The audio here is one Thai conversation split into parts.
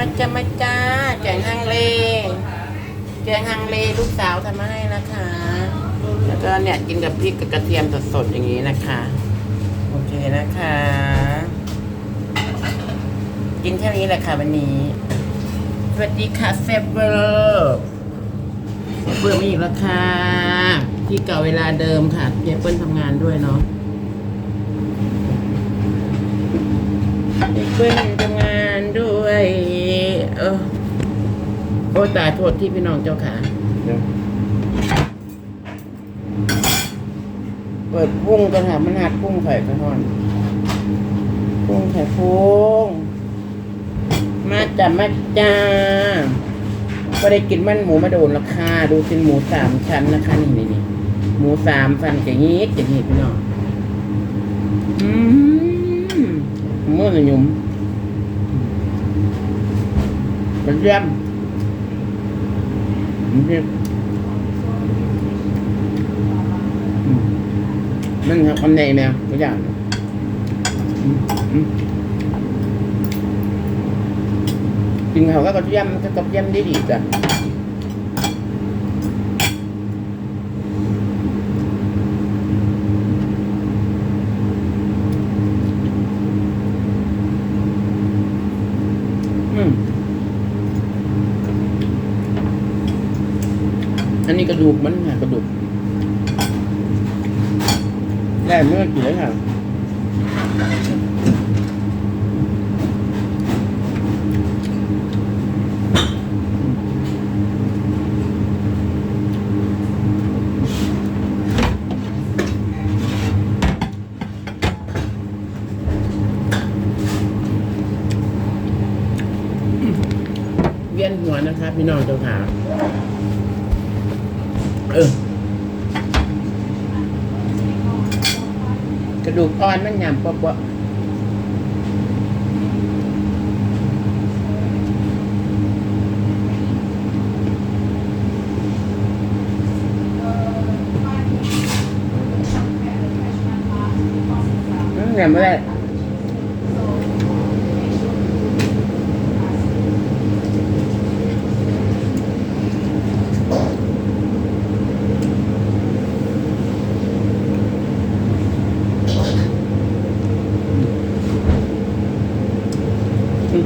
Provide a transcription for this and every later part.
มาจ้ามาจ้าแกงฮังเลแกงฮังเลลูกสาวทำมาให้นะคะ แล้วก็เนี่ยกินกับพริกกับกระเทียมสดๆอย่างนี้นะคะ โอเคนะคะ กินแค่นี้แหละค่ะวันนี้ สวัสดีค่ะเซฟเวอร์เซฟเวอร์มาอีกแล้วค่ะที่เก่าเวลาเดิมค่ะเจเปิ้ลทำงานด้วยเนาะเจเปิ้ลทำงานด้วย อ้ตายโทษที่พี่น้องเจ้าค่ะเดี๋ยวเปิดพุ่งกันค่ะมันหัดพุ่งไข่กระทอนพุ่งไข่พุ่งมาจ้ะมาจ้าก็ได้กินมันหมูมาโดนราคาดูเป็นหมูสามชั้นนะคะนี่นี่นี่หมูสามฟันจะงี้จะงี้พี่น้องอืมเมื่อหนุ่มกระเทียม อืมอืมนั่นครับอันไหนแมวตัวอย่างกินเขาก็กระเทียมก็กระเทียมไดีดีจ้ะอืม อันนี้กระดูกมันค่ะกระดูกได้เมื่อกี่แล้วค่ะเวียนหัวนะคะพี่น้องเจ้าขา เออกระดูกอ่อนมันหยำปะปะอืมหยำไม่ได้อื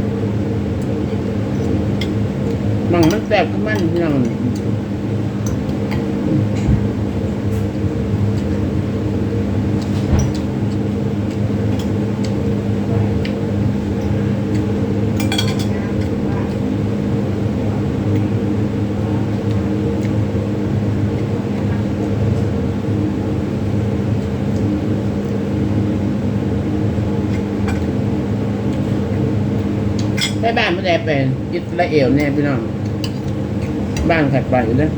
ม มังมันแสบก็มันพี่งไปบ้านไม่ได้เป็นอิสราเอลแน่พี่น้อง บ้านขัดไปอยู่เลย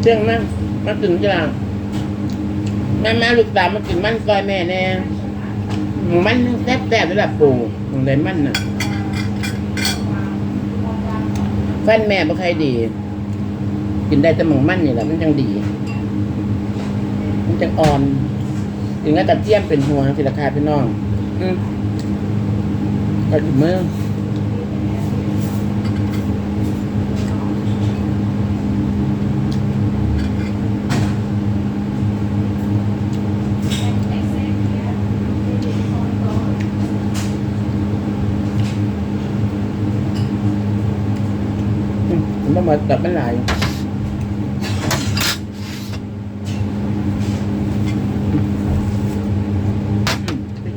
เชื่องมากมาถึงจะแม่แม่ลูกสาวมากินมันซอยแม่แน่มันแซ่บแซ่บระดับปูของไดมันน่ะฟันแม่บ่ใครดี กินได้แต่หมองมันนี่แหละมันจังดี มันจังอ่อนถึงกับกระเทียมเป็นหัวสิราคาพี่น้อง อืมก็ถึงมืออืมมันบ่มาตับมันหลาย พริ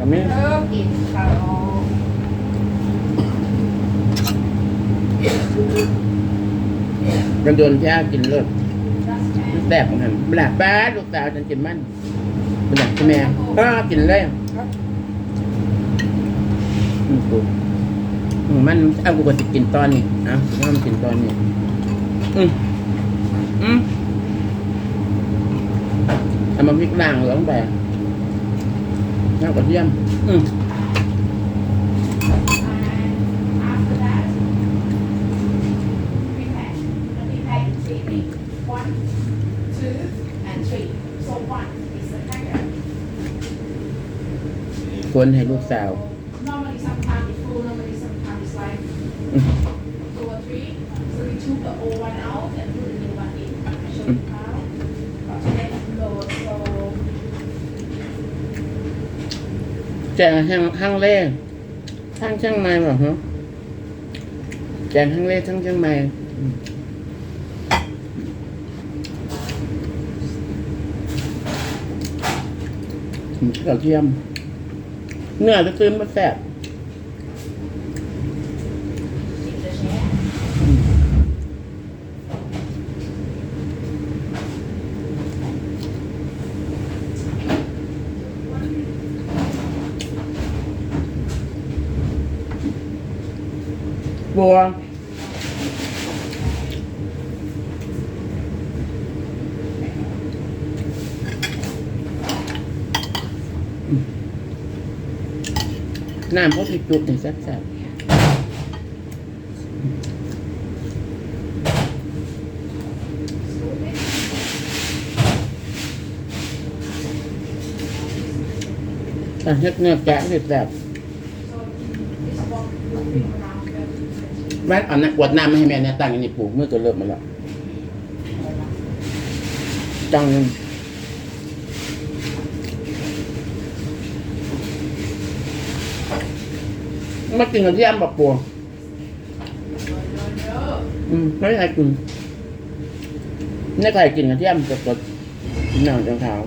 กินเออกินข้าวกระโดนย่กินเลิศแซ่บเหมือนกันบลาป้าลูกสาวฉันกินมันบลาใช่ไหมก็กินเลยอืมกูอืมมันเอากูก็จะกินตอนนี้อะมันกินตอนนี้อืมอืมเอามาพริกล่างเหลืองไป น้ำกระเทียมอืม After that, we had three. One, two, and three. So one is the hanger. คนให้ลูกสาว Normally จงห้างห้างเล่ห้งเชียงใหม่บอกฮะแจงห้างเลขทั้งเชียงใหม่กระเทียมเนื้อจะซื้อมาแซ่บ บัวอืมน้ำพวกที่จุกนี่ แม่เอาน้ำกวดน้ำมาให้แม่เนี่ยตั้งอย่างนี้ปลูกเมื่อตัวเริ่มมาแล้วจังมากินกับที่ยำแบบปัวอืมไม่ใครกินไม่ใครกินกับที่ยำสดๆหนังจังขาว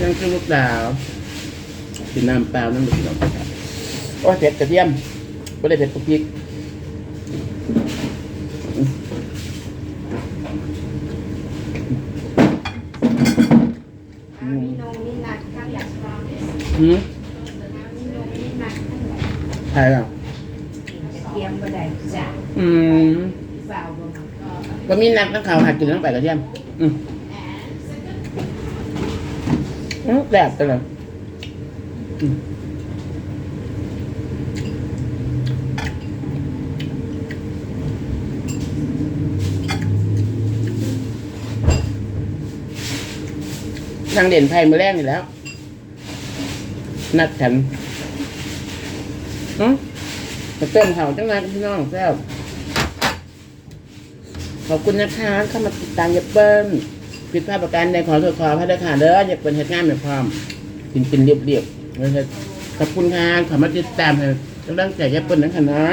ยังกินลูกดาวกินน้ำเปล่านั่นไม่กินหรอกโอ้ยเผ็ดกระเทียม ไม่ได้เผ็ดกับพริกอ่ามีนมมีหนักข้างอยากสปาเมสหืมมีนมมีหนักข้างไหนใช่อะเตรียมก็ได้จ้ะอืมเปล่าบ่มันก็ก็มีนักนักข่าวหัดกินทั้งไปกระเทียมอืมแอนเซ็ตอืมแซ่บจังเลยอืม นางเด่นไพ่มือแรกนี่แล้ว นัดกันอืมมาเติมเห่าจังเลยพี่น้องแซ่บขอบคุณนะคะเข้ามาติดตามเย็บเบิ้ลผิดพลาดประการใดขอโทษขอพระเดชค่ะเด้ออย่าเป็นเหตุงานแบบพร้อมกินเป็นเรียบๆนะครับขอบคุณค่ะขอมาติดตามให้กำลังใจเย็บเบิ้ลนะคะนะ